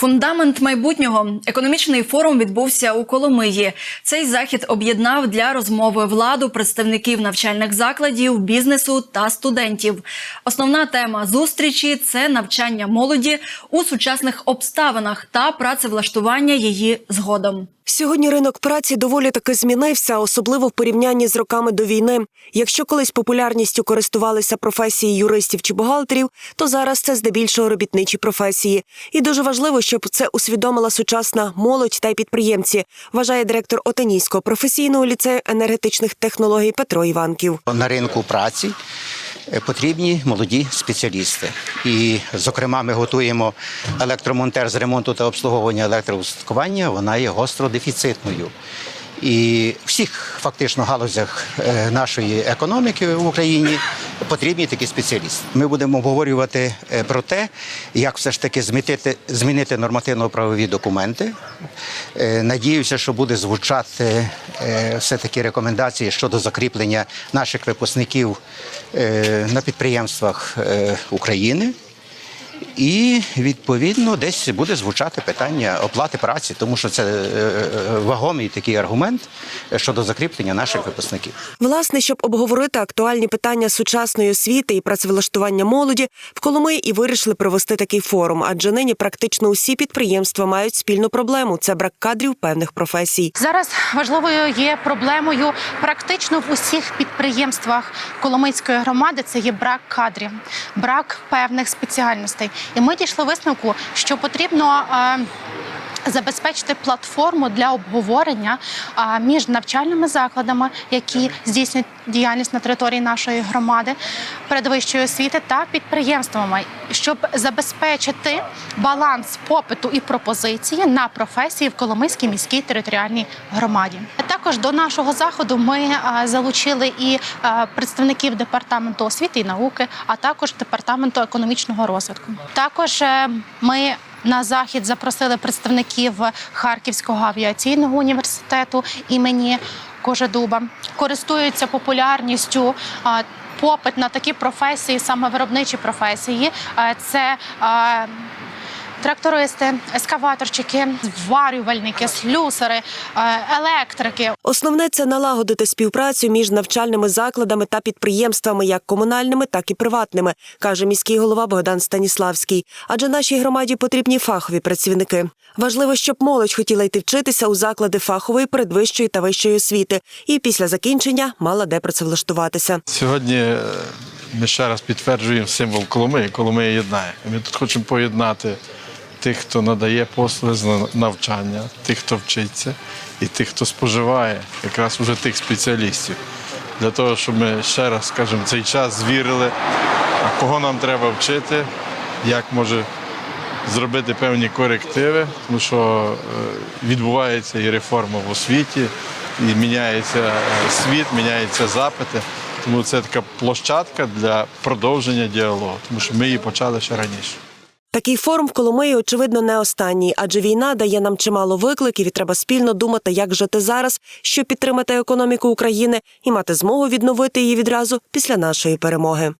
Фундамент майбутнього економічний форум відбувся у Коломиї. Цей захід об'єднав для розмови владу, представників навчальних закладів, бізнесу та студентів. Основна тема зустрічі це навчання молоді у сучасних обставинах та працевлаштування її згодом. Сьогодні ринок праці доволі таки змінився, особливо в порівнянні з роками до війни. Якщо колись популярністю користувалися професії юристів чи бухгалтерів, то зараз це здебільшого робітничі професії. І дуже важливо, щоб це усвідомила сучасна молодь та й підприємці, вважає директор Отенійського професійного ліцею енергетичних технологій Петро Іванків. на ринку праці е, потрібні молоді спеціалісти. І, зокрема, ми готуємо електромонтер з ремонту та обслуговування електроустаткування, вона є гостро дефіцитною. І всіх фактично галузях е, нашої економіки в Україні потрібні такі спеціалісти. Ми будемо обговорювати е, про те, як все ж таки змінити, змінити нормативно-правові документи. Е, Надіюся, що буде звучати е, все-таки рекомендації щодо закріплення наших випускників на підприємствах України. І відповідно десь буде звучати питання оплати праці, тому що це е, е, вагомий такий аргумент щодо закріплення наших випускників. Власне, щоб обговорити актуальні питання сучасної освіти і працевлаштування молоді, в Коломиї і вирішили провести такий форум, адже нині практично усі підприємства мають спільну проблему це брак кадрів певних професій. Зараз важливою є проблемою практично в усіх підприємствах Коломийської громади. Це є брак кадрів, брак певних спеціальностей. І ми дійшли висновку, що потрібно. Забезпечити платформу для обговорення між навчальними закладами, які здійснюють діяльність на території нашої громади, передвищої освіти та підприємствами, щоб забезпечити баланс попиту і пропозиції на професії в Коломийській міській територіальній громаді. Також до нашого заходу ми залучили і представників департаменту освіти і науки, а також департаменту економічного розвитку. Також е, ми на захід запросили представників Харківського авіаційного університету імені Кожедуба. Користуються популярністю. Попит на такі професії, саме виробничі професії, це трактористи, ескаваторчики, зварювальники, слюсари, е, електрики. Основне це налагодити співпрацю між навчальними закладами та підприємствами, як комунальними, так і приватними, каже міський голова Богдан Станіславський. Адже нашій громаді потрібні фахові працівники. Важливо, щоб молодь хотіла йти вчитися у заклади фахової, передвищої та вищої освіти, і після закінчення мала де працевлаштуватися. Сьогодні е, ми ще раз підтверджуємо символ Коломиї. Коломия єднає. Ми тут хочемо поєднати тих, хто надає послуги з навчання, тих, хто вчиться, і тих, хто споживає, якраз уже тих спеціалістів. Для того, щоб ми ще раз, скажімо, цей час звірили, а кого нам треба вчити, як може зробити певні корективи, тому що е, відбувається і реформа в освіті, і міняється е, світ, міняються запити. Тому це така площадка для продовження діалогу, тому що ми її почали ще раніше. Такий форум в Коломиї, очевидно, не останній, адже війна дає нам чимало викликів, і треба спільно думати, як жити зараз, щоб підтримати економіку України і мати змогу відновити її відразу після нашої перемоги.